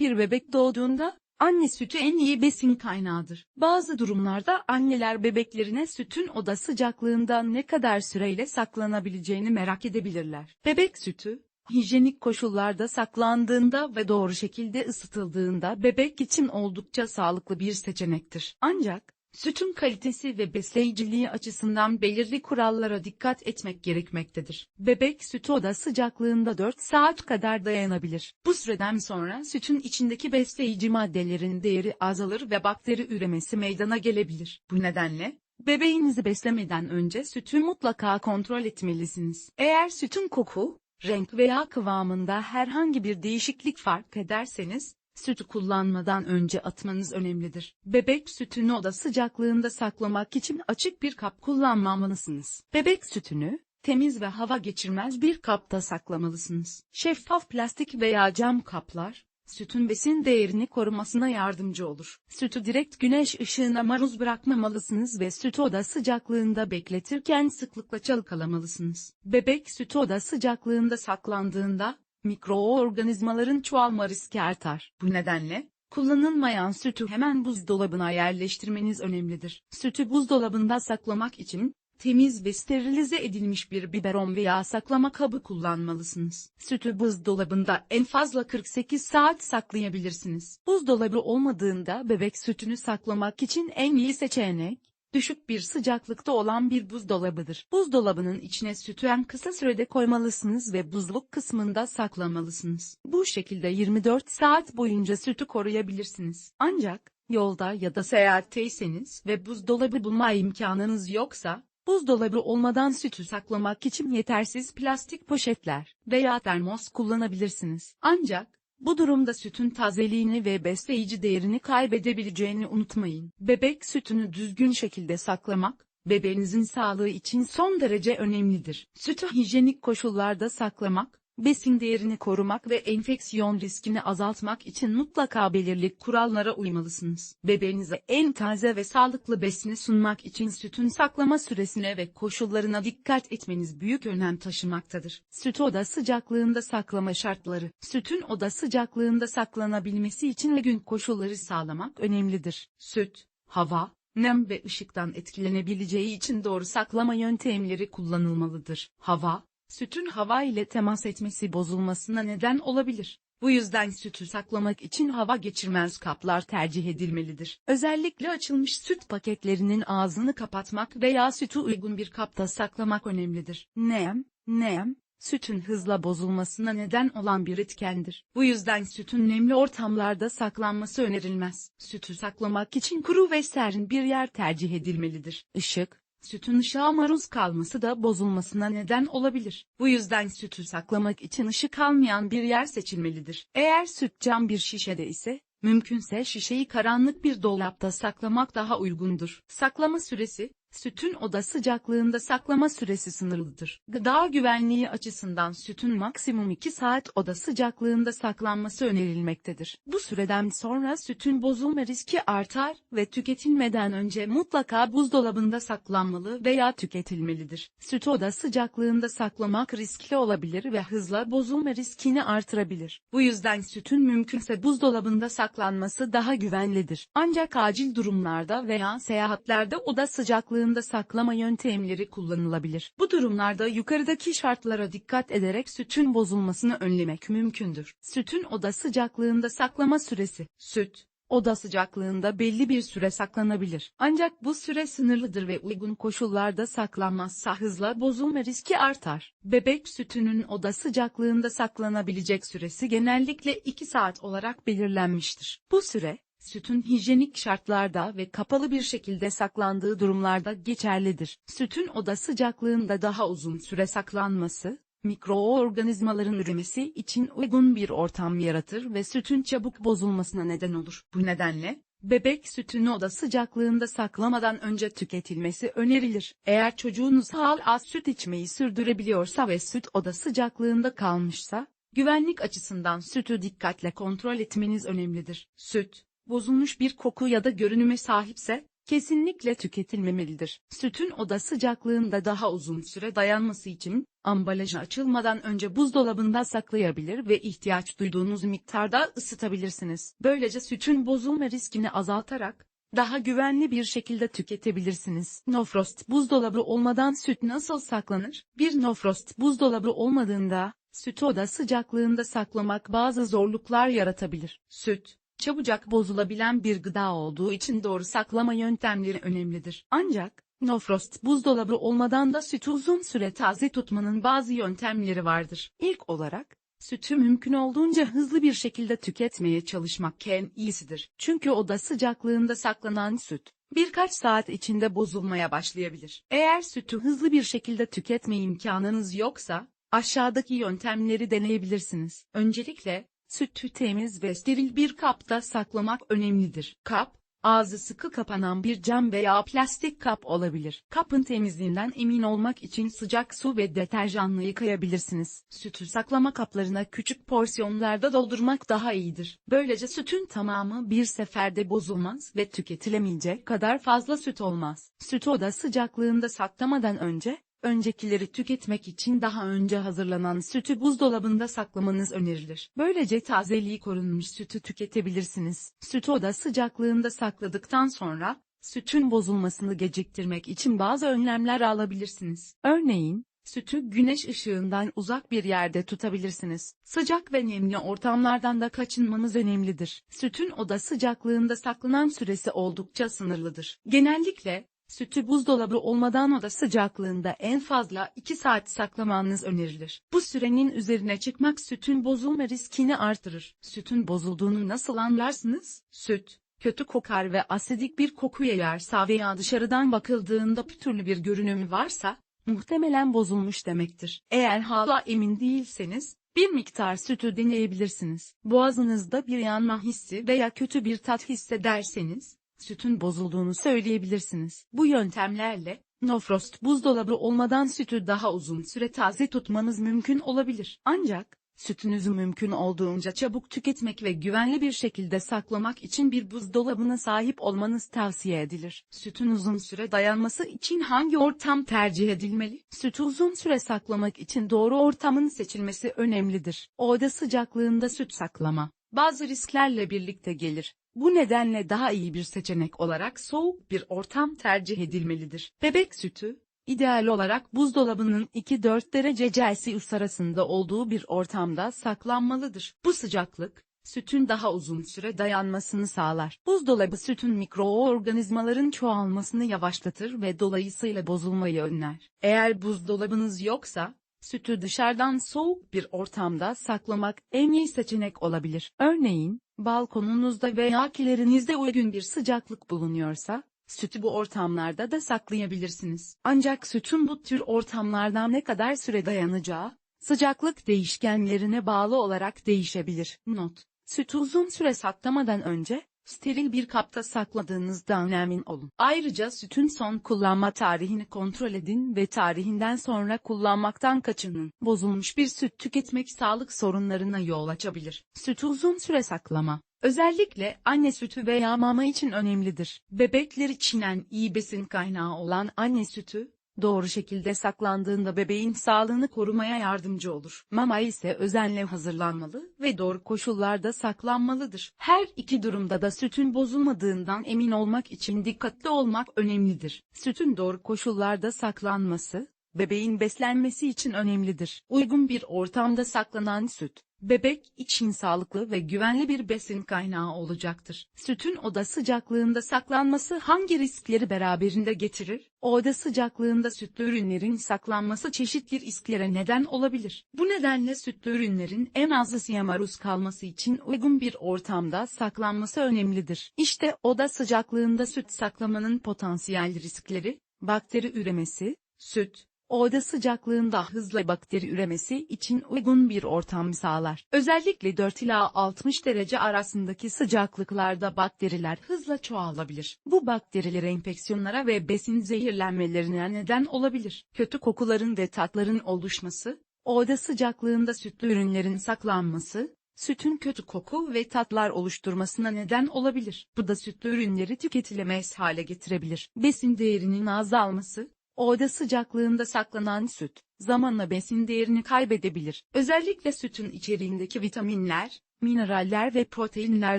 Bir bebek doğduğunda, anne sütü en iyi besin kaynağıdır. Bazı durumlarda anneler bebeklerine sütün oda sıcaklığında ne kadar süreyle saklanabileceğini merak edebilirler. Bebek sütü, hijyenik koşullarda saklandığında ve doğru şekilde ısıtıldığında bebek için oldukça sağlıklı bir seçenektir. Ancak, sütün kalitesi ve besleyiciliği açısından belirli kurallara dikkat etmek gerekmektedir. Bebek sütü oda sıcaklığında 4 saat kadar dayanabilir. Bu süreden sonra sütün içindeki besleyici maddelerin değeri azalır ve bakteri üremesi meydana gelebilir. Bu nedenle, bebeğinizi beslemeden önce sütü mutlaka kontrol etmelisiniz. Eğer sütün koku, renk veya kıvamında herhangi bir değişiklik fark ederseniz, sütü kullanmadan önce atmanız önemlidir. Bebek sütünü oda sıcaklığında saklamak için açık bir kap kullanmamalısınız. Bebek sütünü, temiz ve hava geçirmez bir kapta saklamalısınız. Şeffaf plastik veya cam kaplar, sütün besin değerini korumasına yardımcı olur. Sütü direkt güneş ışığına maruz bırakmamalısınız ve sütü oda sıcaklığında bekletirken sıklıkla çalkalamalısınız. Bebek sütü oda sıcaklığında saklandığında, mikroorganizmaların çoğalma riski artar. Bu nedenle, kullanılmayan sütü hemen buzdolabına yerleştirmeniz önemlidir. Sütü buzdolabında saklamak için, temiz ve sterilize edilmiş bir biberon veya saklama kabı kullanmalısınız. Sütü buzdolabında en fazla 48 saat saklayabilirsiniz. Buzdolabı olmadığında bebek sütünü saklamak için en iyi seçenek, düşük bir sıcaklıkta olan bir buzdolabıdır. Buzdolabının içine sütü en kısa sürede koymalısınız ve buzluk kısmında saklamalısınız. Bu şekilde 24 saat boyunca sütü koruyabilirsiniz. Ancak, yolda ya da seyahatteyseniz ve buzdolabı bulma imkanınız yoksa, Buzdolabı olmadan sütü saklamak için yetersiz plastik poşetler veya termos kullanabilirsiniz. Ancak, bu durumda sütün tazeliğini ve besleyici değerini kaybedebileceğini unutmayın. Bebek sütünü düzgün şekilde saklamak, bebeğinizin sağlığı için son derece önemlidir. Sütü hijyenik koşullarda saklamak, besin değerini korumak ve enfeksiyon riskini azaltmak için mutlaka belirli kurallara uymalısınız. Bebeğinize en taze ve sağlıklı besini sunmak için sütün saklama süresine ve koşullarına dikkat etmeniz büyük önem taşımaktadır. Süt oda sıcaklığında saklama şartları. Sütün oda sıcaklığında saklanabilmesi için gün koşulları sağlamak önemlidir. Süt, hava, nem ve ışıktan etkilenebileceği için doğru saklama yöntemleri kullanılmalıdır. Hava, sütün hava ile temas etmesi bozulmasına neden olabilir. Bu yüzden sütü saklamak için hava geçirmez kaplar tercih edilmelidir. Özellikle açılmış süt paketlerinin ağzını kapatmak veya sütü uygun bir kapta saklamak önemlidir. Nem, nem, sütün hızla bozulmasına neden olan bir etkendir. Bu yüzden sütün nemli ortamlarda saklanması önerilmez. Sütü saklamak için kuru ve serin bir yer tercih edilmelidir. Işık, Sütün ışığa maruz kalması da bozulmasına neden olabilir. Bu yüzden sütü saklamak için ışık almayan bir yer seçilmelidir. Eğer süt cam bir şişede ise, mümkünse şişeyi karanlık bir dolapta saklamak daha uygundur. Saklama süresi, sütün oda sıcaklığında saklama süresi sınırlıdır. Gıda güvenliği açısından sütün maksimum 2 saat oda sıcaklığında saklanması önerilmektedir. Bu süreden sonra sütün bozulma riski artar ve tüketilmeden önce mutlaka buzdolabında saklanmalı veya tüketilmelidir. Sütü oda sıcaklığında saklamak riskli olabilir ve hızla bozulma riskini artırabilir. Bu yüzden sütün mümkünse buzdolabında saklanması daha güvenlidir. Ancak acil durumlarda veya seyahatlerde oda sıcaklığı sıcaklığında saklama yöntemleri kullanılabilir. Bu durumlarda yukarıdaki şartlara dikkat ederek sütün bozulmasını önlemek mümkündür. Sütün oda sıcaklığında saklama süresi. Süt, oda sıcaklığında belli bir süre saklanabilir. Ancak bu süre sınırlıdır ve uygun koşullarda saklanmazsa hızla bozulma riski artar. Bebek sütünün oda sıcaklığında saklanabilecek süresi genellikle 2 saat olarak belirlenmiştir. Bu süre, sütün hijyenik şartlarda ve kapalı bir şekilde saklandığı durumlarda geçerlidir. Sütün oda sıcaklığında daha uzun süre saklanması, mikroorganizmaların üremesi için uygun bir ortam yaratır ve sütün çabuk bozulmasına neden olur. Bu nedenle, bebek sütünü oda sıcaklığında saklamadan önce tüketilmesi önerilir. Eğer çocuğunuz hala süt içmeyi sürdürebiliyorsa ve süt oda sıcaklığında kalmışsa, güvenlik açısından sütü dikkatle kontrol etmeniz önemlidir. Süt, bozulmuş bir koku ya da görünüme sahipse, kesinlikle tüketilmemelidir. Sütün oda sıcaklığında daha uzun süre dayanması için, ambalajı açılmadan önce buzdolabında saklayabilir ve ihtiyaç duyduğunuz miktarda ısıtabilirsiniz. Böylece sütün bozulma riskini azaltarak, daha güvenli bir şekilde tüketebilirsiniz. Nofrost buzdolabı olmadan süt nasıl saklanır? Bir nofrost buzdolabı olmadığında, sütü oda sıcaklığında saklamak bazı zorluklar yaratabilir. Süt, çabucak bozulabilen bir gıda olduğu için doğru saklama yöntemleri önemlidir. Ancak, Nofrost buzdolabı olmadan da sütü uzun süre taze tutmanın bazı yöntemleri vardır. İlk olarak, sütü mümkün olduğunca hızlı bir şekilde tüketmeye çalışmak en iyisidir. Çünkü oda sıcaklığında saklanan süt, birkaç saat içinde bozulmaya başlayabilir. Eğer sütü hızlı bir şekilde tüketme imkanınız yoksa, aşağıdaki yöntemleri deneyebilirsiniz. Öncelikle, sütü temiz ve steril bir kapta saklamak önemlidir. Kap, Ağzı sıkı kapanan bir cam veya plastik kap olabilir. Kapın temizliğinden emin olmak için sıcak su ve deterjanla yıkayabilirsiniz. Sütü saklama kaplarına küçük porsiyonlarda doldurmak daha iyidir. Böylece sütün tamamı bir seferde bozulmaz ve tüketilemeyecek kadar fazla süt olmaz. Sütü oda sıcaklığında saklamadan önce, öncekileri tüketmek için daha önce hazırlanan sütü buzdolabında saklamanız önerilir. Böylece tazeliği korunmuş sütü tüketebilirsiniz. Sütü oda sıcaklığında sakladıktan sonra, sütün bozulmasını geciktirmek için bazı önlemler alabilirsiniz. Örneğin, sütü güneş ışığından uzak bir yerde tutabilirsiniz. Sıcak ve nemli ortamlardan da kaçınmanız önemlidir. Sütün oda sıcaklığında saklanan süresi oldukça sınırlıdır. Genellikle, Sütü buzdolabı olmadan oda sıcaklığında en fazla 2 saat saklamanız önerilir. Bu sürenin üzerine çıkmak sütün bozulma riskini artırır. Sütün bozulduğunu nasıl anlarsınız? Süt, kötü kokar ve asidik bir koku yayarsa veya dışarıdan bakıldığında pütürlü bir görünümü varsa, muhtemelen bozulmuş demektir. Eğer hala emin değilseniz, bir miktar sütü deneyebilirsiniz. Boğazınızda bir yanma hissi veya kötü bir tat hissederseniz, sütün bozulduğunu söyleyebilirsiniz. Bu yöntemlerle, nofrost buzdolabı olmadan sütü daha uzun süre taze tutmanız mümkün olabilir. Ancak, sütünüzü mümkün olduğunca çabuk tüketmek ve güvenli bir şekilde saklamak için bir buzdolabına sahip olmanız tavsiye edilir. Sütün uzun süre dayanması için hangi ortam tercih edilmeli? Sütü uzun süre saklamak için doğru ortamın seçilmesi önemlidir. Oda sıcaklığında süt saklama, bazı risklerle birlikte gelir. Bu nedenle daha iyi bir seçenek olarak soğuk bir ortam tercih edilmelidir. Bebek sütü, ideal olarak buzdolabının 2-4 derece Celsius arasında olduğu bir ortamda saklanmalıdır. Bu sıcaklık, sütün daha uzun süre dayanmasını sağlar. Buzdolabı sütün mikroorganizmaların çoğalmasını yavaşlatır ve dolayısıyla bozulmayı önler. Eğer buzdolabınız yoksa, sütü dışarıdan soğuk bir ortamda saklamak en iyi seçenek olabilir. Örneğin, balkonunuzda veya kilerinizde uygun bir sıcaklık bulunuyorsa, sütü bu ortamlarda da saklayabilirsiniz. Ancak sütün bu tür ortamlardan ne kadar süre dayanacağı, sıcaklık değişkenlerine bağlı olarak değişebilir. Not: Sütü uzun süre saklamadan önce, steril bir kapta sakladığınızdan emin olun. Ayrıca sütün son kullanma tarihini kontrol edin ve tarihinden sonra kullanmaktan kaçının. Bozulmuş bir süt tüketmek sağlık sorunlarına yol açabilir. Sütü uzun süre saklama. Özellikle anne sütü veya mama için önemlidir. Bebekler için en iyi besin kaynağı olan anne sütü, doğru şekilde saklandığında bebeğin sağlığını korumaya yardımcı olur. Mama ise özenle hazırlanmalı ve doğru koşullarda saklanmalıdır. Her iki durumda da sütün bozulmadığından emin olmak için dikkatli olmak önemlidir. Sütün doğru koşullarda saklanması, bebeğin beslenmesi için önemlidir. Uygun bir ortamda saklanan süt, bebek için sağlıklı ve güvenli bir besin kaynağı olacaktır. Sütün oda sıcaklığında saklanması hangi riskleri beraberinde getirir? Oda sıcaklığında sütlü ürünlerin saklanması çeşitli risklere neden olabilir. Bu nedenle sütlü ürünlerin en az ısıya maruz kalması için uygun bir ortamda saklanması önemlidir. İşte oda sıcaklığında süt saklamanın potansiyel riskleri, bakteri üremesi, süt, oda sıcaklığında hızla bakteri üremesi için uygun bir ortam sağlar. Özellikle 4 ila 60 derece arasındaki sıcaklıklarda bakteriler hızla çoğalabilir. Bu bakteriler enfeksiyonlara ve besin zehirlenmelerine neden olabilir. Kötü kokuların ve tatların oluşması, oda sıcaklığında sütlü ürünlerin saklanması, sütün kötü koku ve tatlar oluşturmasına neden olabilir. Bu da sütlü ürünleri tüketilemez hale getirebilir. Besin değerinin azalması, oda sıcaklığında saklanan süt, zamanla besin değerini kaybedebilir. Özellikle sütün içeriğindeki vitaminler, mineraller ve proteinler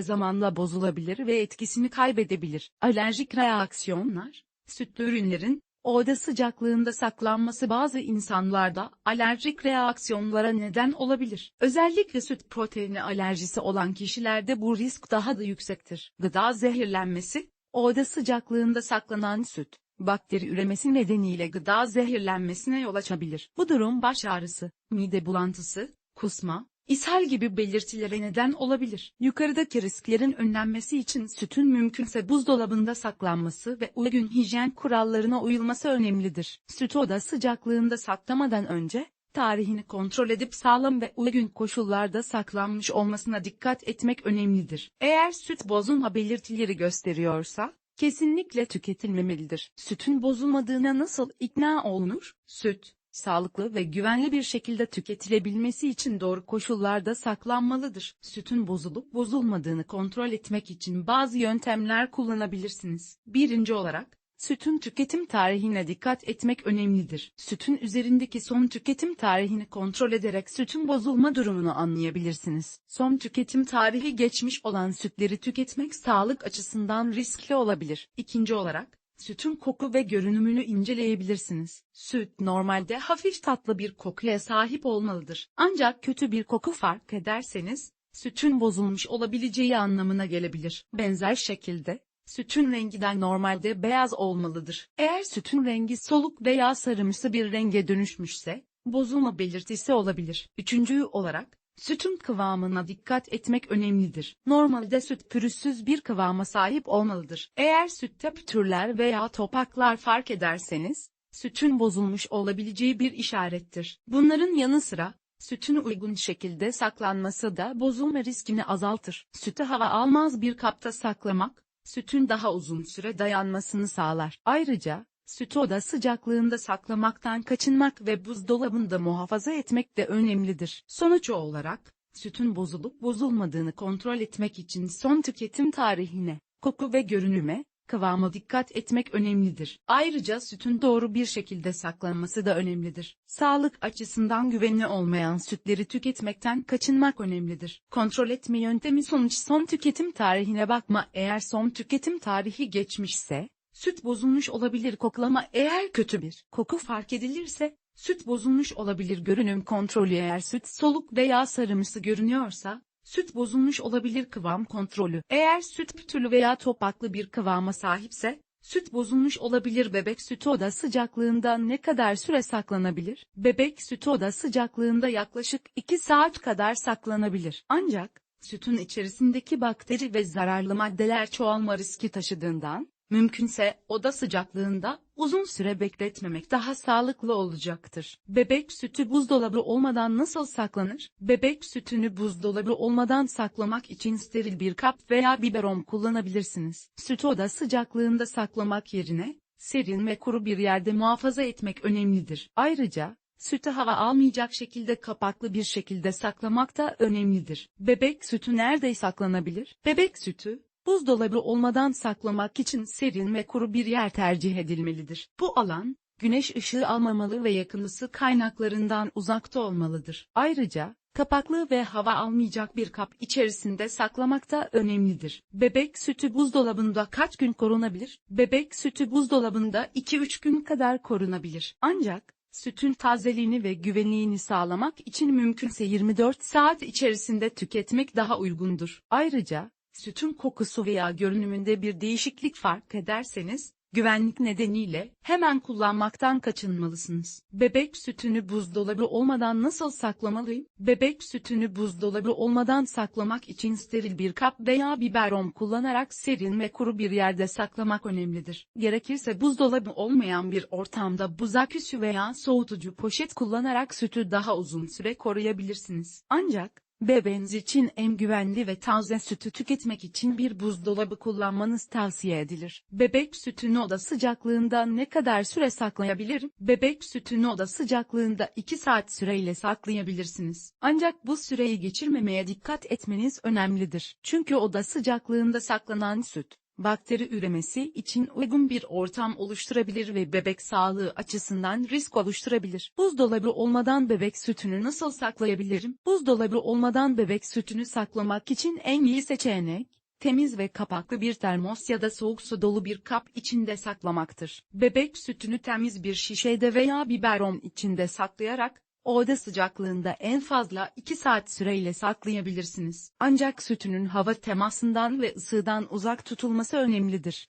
zamanla bozulabilir ve etkisini kaybedebilir. Alerjik reaksiyonlar, sütlü ürünlerin, oda sıcaklığında saklanması bazı insanlarda alerjik reaksiyonlara neden olabilir. Özellikle süt proteini alerjisi olan kişilerde bu risk daha da yüksektir. Gıda zehirlenmesi, oda sıcaklığında saklanan süt, bakteri üremesi nedeniyle gıda zehirlenmesine yol açabilir. Bu durum baş ağrısı, mide bulantısı, kusma, ishal gibi belirtilere neden olabilir. Yukarıdaki risklerin önlenmesi için sütün mümkünse buzdolabında saklanması ve uygun hijyen kurallarına uyulması önemlidir. Sütü oda sıcaklığında saklamadan önce, tarihini kontrol edip sağlam ve uygun koşullarda saklanmış olmasına dikkat etmek önemlidir. Eğer süt bozulma belirtileri gösteriyorsa, kesinlikle tüketilmemelidir. Sütün bozulmadığına nasıl ikna olunur? Süt, sağlıklı ve güvenli bir şekilde tüketilebilmesi için doğru koşullarda saklanmalıdır. Sütün bozulup bozulmadığını kontrol etmek için bazı yöntemler kullanabilirsiniz. Birinci olarak, sütün tüketim tarihine dikkat etmek önemlidir. Sütün üzerindeki son tüketim tarihini kontrol ederek sütün bozulma durumunu anlayabilirsiniz. Son tüketim tarihi geçmiş olan sütleri tüketmek sağlık açısından riskli olabilir. İkinci olarak, sütün koku ve görünümünü inceleyebilirsiniz. Süt normalde hafif tatlı bir kokuya sahip olmalıdır. Ancak kötü bir koku fark ederseniz, sütün bozulmuş olabileceği anlamına gelebilir. Benzer şekilde, sütün rengi de normalde beyaz olmalıdır. Eğer sütün rengi soluk veya sarımsı bir renge dönüşmüşse, bozulma belirtisi olabilir. Üçüncü olarak, Sütün kıvamına dikkat etmek önemlidir. Normalde süt pürüzsüz bir kıvama sahip olmalıdır. Eğer sütte pütürler veya topaklar fark ederseniz, sütün bozulmuş olabileceği bir işarettir. Bunların yanı sıra, sütün uygun şekilde saklanması da bozulma riskini azaltır. Sütü hava almaz bir kapta saklamak, sütün daha uzun süre dayanmasını sağlar. Ayrıca, Sütü oda sıcaklığında saklamaktan kaçınmak ve buzdolabında muhafaza etmek de önemlidir. Sonuç olarak, sütün bozulup bozulmadığını kontrol etmek için son tüketim tarihine, koku ve görünüme, kıvama dikkat etmek önemlidir. Ayrıca sütün doğru bir şekilde saklanması da önemlidir. Sağlık açısından güvenli olmayan sütleri tüketmekten kaçınmak önemlidir. Kontrol etme yöntemi sonuç son tüketim tarihine bakma eğer son tüketim tarihi geçmişse, Süt bozulmuş olabilir koklama eğer kötü bir koku fark edilirse, süt bozulmuş olabilir görünüm kontrolü eğer süt soluk veya sarımsı görünüyorsa, süt bozulmuş olabilir kıvam kontrolü. Eğer süt pütürlü veya topaklı bir kıvama sahipse, süt bozulmuş olabilir bebek sütü oda sıcaklığında ne kadar süre saklanabilir? Bebek sütü oda sıcaklığında yaklaşık 2 saat kadar saklanabilir. Ancak, sütün içerisindeki bakteri ve zararlı maddeler çoğalma riski taşıdığından, Mümkünse oda sıcaklığında uzun süre bekletmemek daha sağlıklı olacaktır. Bebek sütü buzdolabı olmadan nasıl saklanır? Bebek sütünü buzdolabı olmadan saklamak için steril bir kap veya biberon kullanabilirsiniz. Sütü oda sıcaklığında saklamak yerine serin ve kuru bir yerde muhafaza etmek önemlidir. Ayrıca sütü hava almayacak şekilde kapaklı bir şekilde saklamak da önemlidir. Bebek sütü nerede saklanabilir? Bebek sütü, Buzdolabı olmadan saklamak için serin ve kuru bir yer tercih edilmelidir. Bu alan, güneş ışığı almamalı ve yakın ısı kaynaklarından uzakta olmalıdır. Ayrıca, kapaklı ve hava almayacak bir kap içerisinde saklamak da önemlidir. Bebek sütü buzdolabında kaç gün korunabilir? Bebek sütü buzdolabında 2-3 gün kadar korunabilir. Ancak, sütün tazeliğini ve güvenliğini sağlamak için mümkünse 24 saat içerisinde tüketmek daha uygundur. Ayrıca, sütün kokusu veya görünümünde bir değişiklik fark ederseniz, güvenlik nedeniyle hemen kullanmaktan kaçınmalısınız. Bebek sütünü buzdolabı olmadan nasıl saklamalıyım? Bebek sütünü buzdolabı olmadan saklamak için steril bir kap veya biberon kullanarak serin ve kuru bir yerde saklamak önemlidir. Gerekirse buzdolabı olmayan bir ortamda buz aküsü veya soğutucu poşet kullanarak sütü daha uzun süre koruyabilirsiniz. Ancak, Bebeğiniz için en güvenli ve taze sütü tüketmek için bir buzdolabı kullanmanız tavsiye edilir. Bebek sütünü oda sıcaklığında ne kadar süre saklayabilirim? Bebek sütünü oda sıcaklığında 2 saat süreyle saklayabilirsiniz. Ancak bu süreyi geçirmemeye dikkat etmeniz önemlidir. Çünkü oda sıcaklığında saklanan süt, bakteri üremesi için uygun bir ortam oluşturabilir ve bebek sağlığı açısından risk oluşturabilir. Buzdolabı olmadan bebek sütünü nasıl saklayabilirim? Buzdolabı olmadan bebek sütünü saklamak için en iyi seçenek, temiz ve kapaklı bir termos ya da soğuk su dolu bir kap içinde saklamaktır. Bebek sütünü temiz bir şişede veya biberon içinde saklayarak, Oda sıcaklığında en fazla 2 saat süreyle saklayabilirsiniz. Ancak sütünün hava temasından ve ısıdan uzak tutulması önemlidir.